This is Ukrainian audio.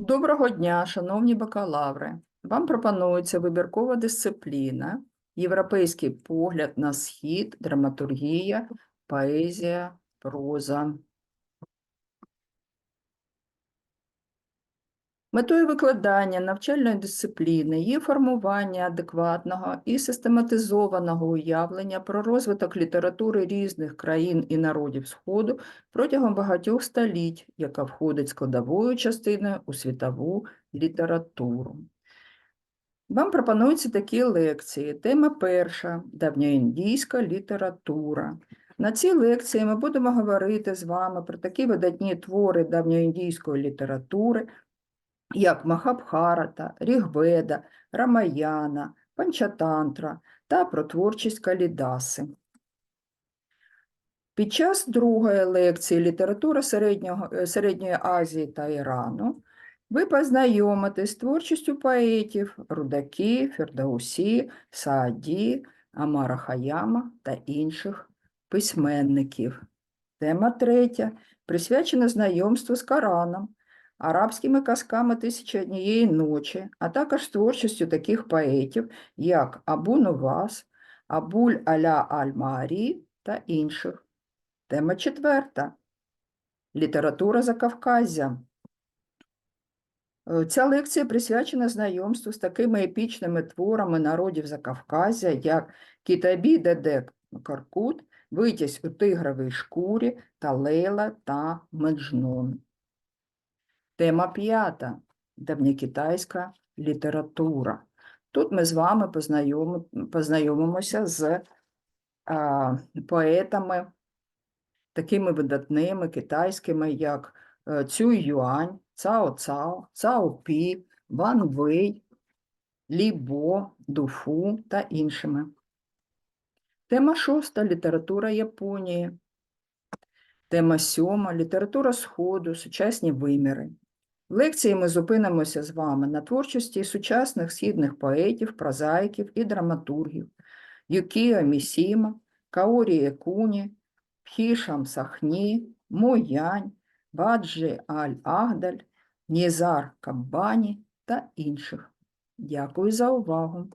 Доброго дня, шановні бакалаври. Вам пропонується вибіркова дисципліна, європейський погляд на схід, драматургія, поезія, проза. Метою викладання навчальної дисципліни є формування адекватного і систематизованого уявлення про розвиток літератури різних країн і народів Сходу протягом багатьох століть, яка входить складовою частиною у світову літературу. Вам пропонуються такі лекції. Тема перша давньоіндійська література. На цій лекції ми будемо говорити з вами про такі видатні твори давньоіндійської літератури, як Махабхарата, Рігведа, Рамаяна, Панчатантра та про творчість Калідаси. Під час другої лекції література Середнього, е, Середньої Азії та Ірану ви познайомитесь з творчістю поетів Рудакі, Фердаусі, Сааді, Амара Хаяма та інших письменників. Тема третя присвячена знайомству з Кораном, арабськими казками «Тисяча однієї ночі, а також творчістю таких поетів, як Абу Нувас, Абуль Аля Аль-Маарі та інших. Тема четверта. Література Закавказя. Е, Ця лекція присвячена знайомству з такими епічними творами народів Закавказя, як Кітабі Дедек Каркут, Витязь у тигровій шкурі та Лейла та Меджнун. Тема п'ята давньокитайська література. Тут ми з вами познайоми- познайомимося з а, поетами, такими видатними китайськими, як е, Цюй Юань, Цао Цао, Цао Пі, Ван Вей, Лі Бо, Дуфу та іншими. Тема шоста література Японії. Тема сьома література Сходу, сучасні виміри. В лекції ми зупинимося з вами на творчості сучасних східних поетів, прозаїків і драматургів Юкіо Місіма, Каорі Екуні, Пхішам Сахні, Моянь, Баджі Аль-Ахдаль, Нізар Каббані та інших. Дякую за увагу.